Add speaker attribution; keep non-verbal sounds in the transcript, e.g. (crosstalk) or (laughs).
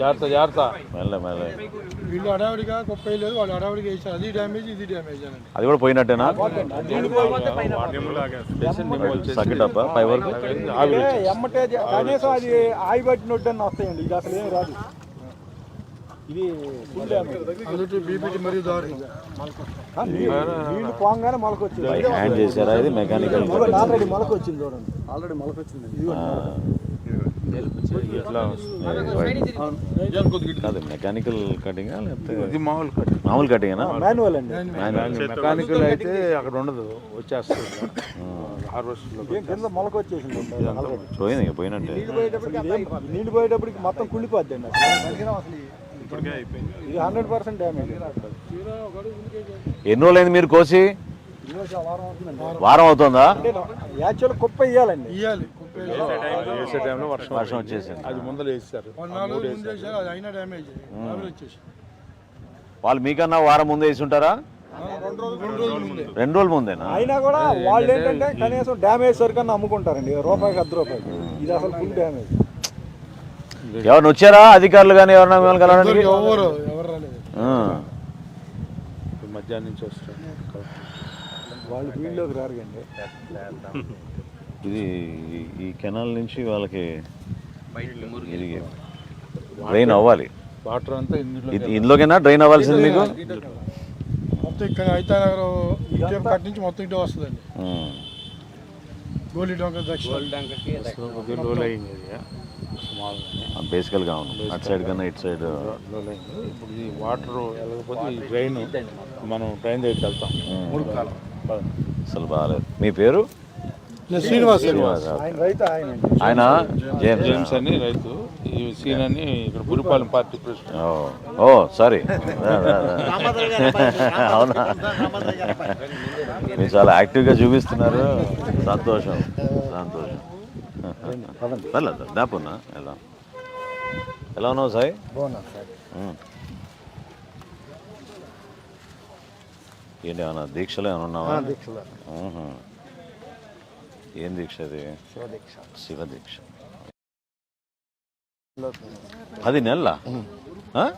Speaker 1: జాగ్రత్త జాగ్రత్త.
Speaker 2: మెల్ల మెల్ల.
Speaker 3: వీళ్ళు హడావిడిగా గొప్ప లేదు వాళ్ళు హడావిడిగా వేసారు అది డ్యామేజ్ ఇది డ్యామేజ్
Speaker 2: అది కూడా పోయినట్టేనా? సకిటప్ప పై వరకు?
Speaker 3: ఎమ్మటే కనీసం అది ఆయి పట్టినట్టు అని వస్తాయండి. ఇది అసలు ఏం రాదు. ఇది నీళ్ళు పోగానే మొలకొచ్చింది.
Speaker 2: హ్యాండ్ చేశారా? ఇది మెకానికల్
Speaker 3: ఆల్రెడీ మొలకొచ్చింది చూడండి. ఆల్రెడీ మొలకొచ్చింది ఇది
Speaker 2: కాదు మెకానికల్ కటింగా లేకపోతే
Speaker 1: మామూలు కట్
Speaker 2: మామూలు కటింగేనా
Speaker 3: మాన్యువల్ అండి.
Speaker 1: మెకానికల్ అయితే అక్కడ ఉండదు వచ్చేస్తుంది.
Speaker 3: కింద మొలకొచ్చేసింది ఆల్రెడీ
Speaker 2: పోయింది పోయినట్టే.
Speaker 3: నీళ్ళు పోయేటప్పటికి మొత్తం కుళ్ళిపోద్ది అండి అసలు ఇది హండ్రెడ్ పర్సెంట్ డ్యామేజ్
Speaker 2: ఎన్ని రోజులైంది మీరు కోసి? వారం అవుతుందా?
Speaker 3: యాక్చువల్ కుప్ప ఇయ్యాలండి. ఇయ్యాలి.
Speaker 1: వేసే టైంలో వర్షం
Speaker 2: వర్షం వచ్చేసింది.
Speaker 1: అది ముందర వేస్తారు.
Speaker 2: వాళ్ళు మీకన్నా వారం ముందే వేసి ఉంటారా
Speaker 3: రెండు రోజుల ముందే.
Speaker 2: రెండు రోజుల ముందేనా?
Speaker 3: అయినా కూడా వాళ్ళు ఏంటంటే కనీసం డ్యామేజ్ సరికన్నా అమ్ముకుంటారండి. రూపాయికి అర్ధ రూపాయకి ఇది అసలు ఫుల్ డ్యామేజ్.
Speaker 2: ఎవరిని వచ్చారా? అధికారులు కానీ ఎవరన్నా మిమ్మల్ని కలవడానికి?
Speaker 3: ఎవరు ఎవరు రాలేదు.
Speaker 2: ఆ.
Speaker 1: మధ్యాహ్నం నుంచి వస్తారు.
Speaker 3: వాళ్ళు ఫీల్డ్లోకి రారుగండి (laughs)
Speaker 2: ఇది ఈ- కెనాల్ నుంచి వాళ్ళకి డ్రైన్ అవ్వాలి.
Speaker 1: వాటర్ అంతా ఇందులో
Speaker 2: ఇది- ఇందులోకైనా? డ్రైన్ అవ్వాల్సింది మీకు?
Speaker 3: మొత్తం ఇక్కడ ఇటే కట్ నుంచి మొత్తం ఇటే వస్తుందండి. గోలీ డొంక దక్షిణ.
Speaker 2: బేసికల్గా అవును. అటు సైడ్ కన్నా ఇటు సైడ్
Speaker 1: ఇప్పుడు ఈ వాటర్ వెళ్ళకపోతే ఈ డ్రైన్ మనం డ్రైన్ దగ్గరికి వెళ్తాం.
Speaker 2: అసలు బాగాలేదు. మీ పేరు?
Speaker 3: శ్రీనివాస్
Speaker 2: శ్రీనివాస్.
Speaker 3: ఆయన రైతు ఆయన.
Speaker 2: ఆయన జేమ్స్.
Speaker 1: జేమ్స్ అని రైతు. ఈ సీన్ అని ఇక్కడ Guripalem party president.
Speaker 2: Oh oh sorry. (laughs) అవునా? మీరు చాలా యాక్టివ్గా చూపిస్తున్నారు. సంతోషం సంతోషం. పర్లేదు దాపున్నా ఎలా? ఎలా ఉన్నావు సాయి. ఏంటి ఏమన్నా దీక్షలు ఏమైనా ఉన్నావా?
Speaker 3: దీక్షల.
Speaker 2: ಏನು ದೀಕ್ಷೆ
Speaker 3: ರೀ
Speaker 2: ಶಿವದೀಕ್ಷಾ. ಶಿವದೀಕ್ಷೆ. ಅದನ್ನೆಲ್ಲ ಹಾಂ?